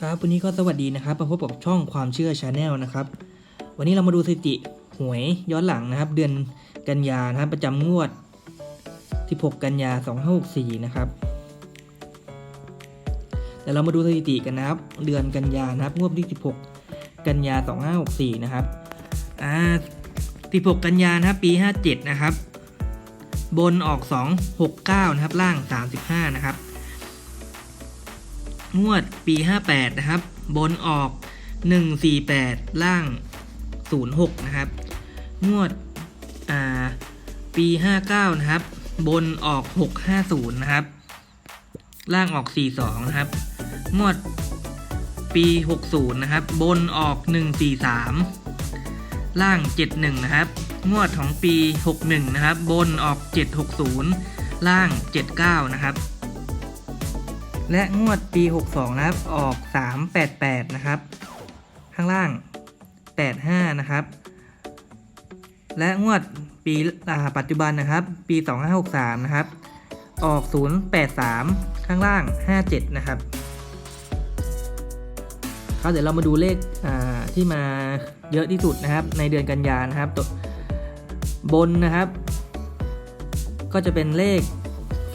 ครับวันนี้ก็สวัสดีนะครับมาพบกับช่องความเชื่อชาแนลนะครับ วันนี้เรามาดูสถิติหวยย้อนหลังนะครับ เดือนกันยานะครับประจำงวด 16 กันยา 2564 นะครับเดี๋ยวเรามาดูสถิติกันนะครับ เดือนกันยานะครับงวดที่ 16 กันยา 2564 นะครับอ่า16 กันยานะครับปี 57 นะครับ บนออก 269 นะครับ ล่าง 35 นะครับ งวดปี 58 นะครับ บนออก 148 ล่าง 06 นะครับ งวดอ่าปี 59 นะครับ บนออก 650 นะครับ ล่างออก 42 นะครับ งวดปี 60 นะครับ บนออก 143 ล่าง 71 นะครับ งวดของปี 61 นะครับ บนออก 760 ล่าง 79 นะครับ และงวดปี 62 นะครับ ออก 388 นะครับ ข้างล่าง 85 นะครับ และงวดปีปัจจุบันนะครับ ปี 2563 นะครับ ออก 083 ข้างล่าง 57 นะครับครับเดี๋ยวเรามาดูเลขที่มาเยอะที่สุดนะครับ ในเดือนกันยานะครับบนนะครับ ก็จะเป็นเลข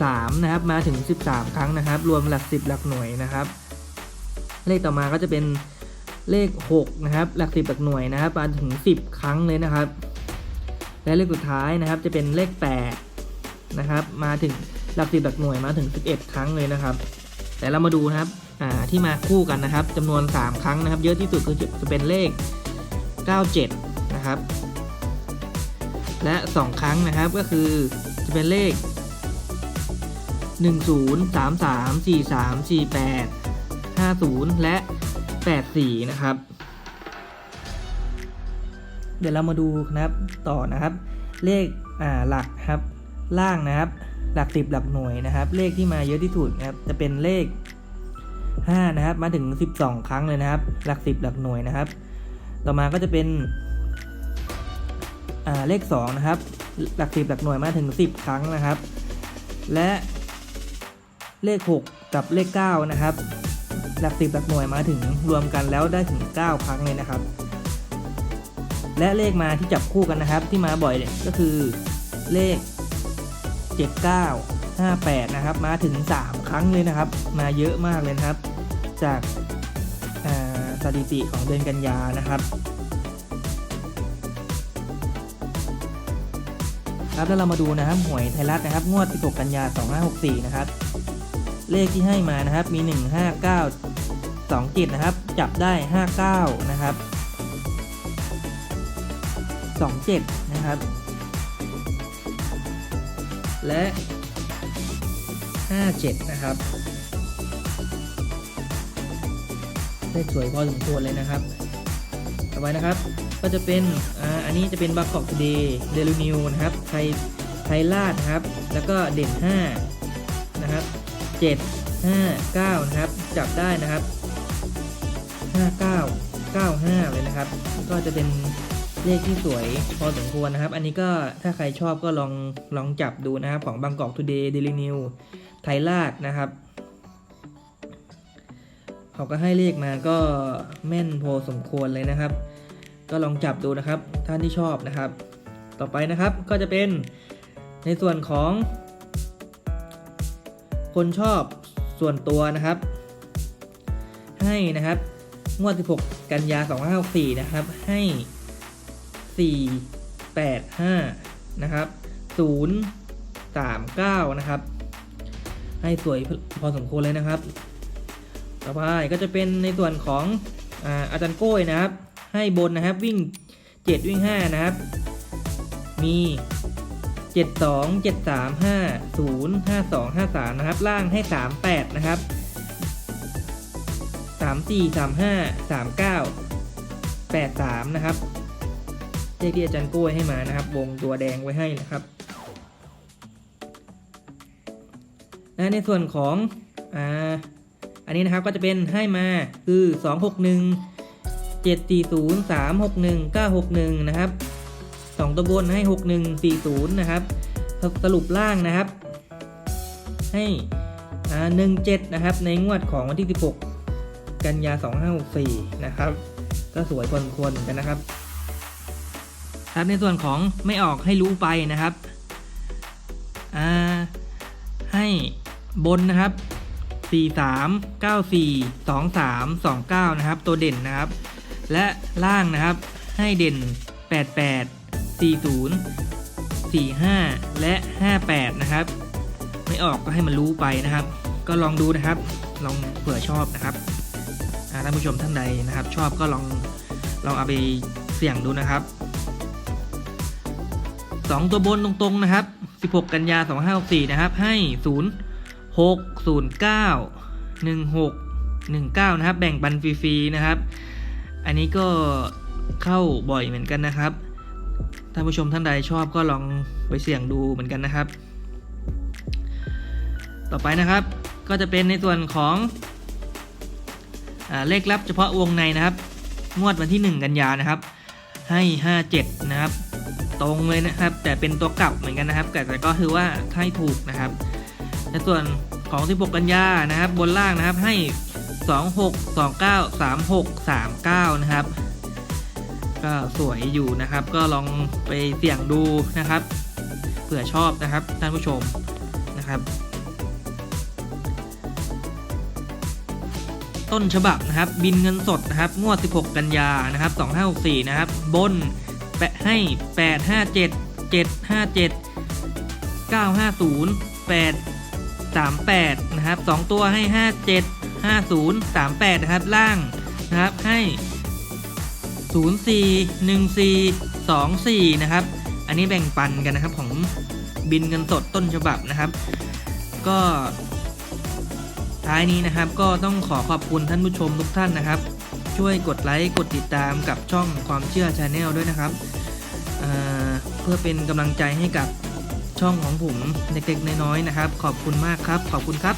3นะครับมาถึง 13 ครั้งนะครับ รวมหลัก 10 หลักหน่วยนะครับ เลขต่อมาก็จะเป็นเลข6นะครับหลัก 10 หลักหน่วยนะครับ มาถึง 10 ครั้งเลยนะครับ และเลขสุดท้ายนะครับจะเป็นเลข8นะครับมาถึงหลัก 10 หลักหน่วยมาถึง 11 ครั้งเลยนะครับ แต่เรามาดูนะครับที่มาคู่กันนะครับจำนวน 3 ครั้งนะครับ เยอะที่สุดคือจะเป็นเลข 97 นะครับ และ 2 ครั้งนะครับก็คือจะเป็นเลข 10 33 43 48 50 และ 84 นะครับ เดี๋ยวเรามาดูนะครับต่อนะครับ เลขอ่าหลักครับล่างนะครับ หลักสิบหลักหน่วยนะครับ เลขที่มาเยอะที่สุดนะครับ จะเป็นเลข 5 นะครับ มาถึง 12 ครั้งเลยนะครับ หลักสิบหลักหน่วยนะครับ ต่อมาก็จะเป็นเลข2นะครับ หลักสิบหลักหน่วยมาถึง 10 ครั้งนะครับ และ เลข 6 กับเลข 9 นะครับ หลักสิบหลักหน่วยมาถึงรวมกันแล้วได้ถึง 9 ครั้งเลยนะครับ และเลขมาที่จับคู่กันนะครับ ที่มาบ่อยเลยก็คือเลข 79 58 นะครับ มาถึง 3 ครั้งเลยนะครับ มาเยอะมากเลยครับ จากาสถิติของเดือนกันยานะครับครับแล้วเรามาดูนะครับหวยไทยรัฐนะครับ งวด16กันยา 2564 นะครับ เลขที่ให้มานะครับ มี 1 5 9 2 7นะครับ จับได้ 59 นะครับ 27 นะครับ และ 57 นะครับเลขสวยพอสมควรเลยนะครับ ต่อไปนะครับ ก็จะเป็นอ่าอันนี้จะเป็นบัคกอกเดย์เดลินิวนะครับ ไทย ไทยลาดนะครับ แล้วก็เด่น 5 นะครับ 7 5 9 นะครับ จับได้นะครับ 59 95 เลยนะครับ ก็จะเป็นเลขที่สวยพอสมควรนะครับ อันนี้ก็ถ้าใครชอบก็ลองลองจับดูนะครับ ของบางกอกทูเดย์เดลินิวไทยลาดนะครับเขาก็ให้เลขมาก็แม่นพอสมควรเลยนะครับ ก็ลองจับดูนะครับ ท่านที่ชอบนะครับ ต่อไปนะครับก็จะเป็นในส่วนของ คนชอบส่วนตัวนะครับ ให้นะครับ งวด 16 กันยา 2564 นะครับ ให้ 4 8 5 นะครับ 0 3 9 นะครับ ให้สวยพอสมควรเลยนะครับ ต่อไปก็จะเป็นในส่วนของอาอาจารย์โก้ยนะครับ ให้บนนะครับวิ่ง 7 วิ่ง 5 นะครับ มี 7 2 7 3 5 0 5 2 5 3 นะครับ ล่างให้ 3 8 นะครับ 3 4 3 5 3 9 8 3 นะครับเลขที่อาจารย์โก้วยให้มานะครับ วงตัวแดงไว้ให้นะครับและในส่วนของอ่าอันนี้นะครับก็จะเป็นให้มาคือ 261 740 361 961 นะครับ 2 ตัวบนให้ 6140 นะครับ สรุปล่างนะครับ ให้อ่า17 นะครับ ในงวดของวันที่ 16 กันยา 2564 นะครับ ก็สวยพอสมควรเหมือนกันนะครับ ครับในส่วนของไม่ออกให้รู้ไปนะครับให้บนนะครับ 43 94 23 29 นะครับ ตัวเด่นนะครับ และล่างนะครับให้เด่น 88 40 45 และ 58 นะครับ ไม่ออกก็ให้มันรู้ไปนะครับ ก็ลองดูนะครับ ลองเผื่อชอบนะครับท่านผู้ชมท่านใดนะครับ ชอบก็ลองลองเอาไปเสี่ยงดูนะครับสองตัวบนตรงๆนะครับ 16 กันยา 2564 นะครับ ให้ 0 6 0 9 1 6 1 9 นะครับ แบ่งปันฟรีๆนะครับ อันนี้ก็เข้าบ่อยเหมือนกันนะครับ ท่านผู้ชมท่านใดชอบก็ลองไปเสี่ยงดูเหมือนกันนะครับ ต่อไปนะครับก็จะเป็นในส่วนของอเลขลับเฉพาะวงในนะครับ งวดวันที่ 1 กันยานะครับ ให้ 57 นะครับ ตรงเลยนะครับ แต่เป็นตัวกลับเหมือนกันนะครับ แต่ก็คือว่าให้ถูกนะครับ ในส่วนของ 16 กันยานะครับ บนล่างนะครับให้ 26 29 36 39 นะครับ ก็สวยอยู่นะครับ ก็ลองไปเสี่ยงดูนะครับ เผื่อชอบนะครับท่านผู้ชมนะครับ ต้นฉบับนะครับ บินเงินสดนะครับงวด 16 กันยานะครับ 2564 นะครับ บนแปะให้ 857 757 950 838 นะครับ 2 ตัวให้ 57 50 38 นะครับ ล่างนะครับให้ 04 14 24 นะครับ อันนี้แบ่งปันกันนะครับของบินเงินสดต้นฉบับนะครับ ก็ท้ายนี้นะครับก็ต้องขอขอบคุณท่านผู้ชมทุกท่านนะครับ ช่วยกดไลค์กดติดตามกับช่องความเชื่อชาแนลด้วยนะครับเเพื่อเป็นกำลังใจให้กับช่องของผมเด็กๆน้อยๆนะครับ ขอบคุณมากครับ ขอบคุณครับ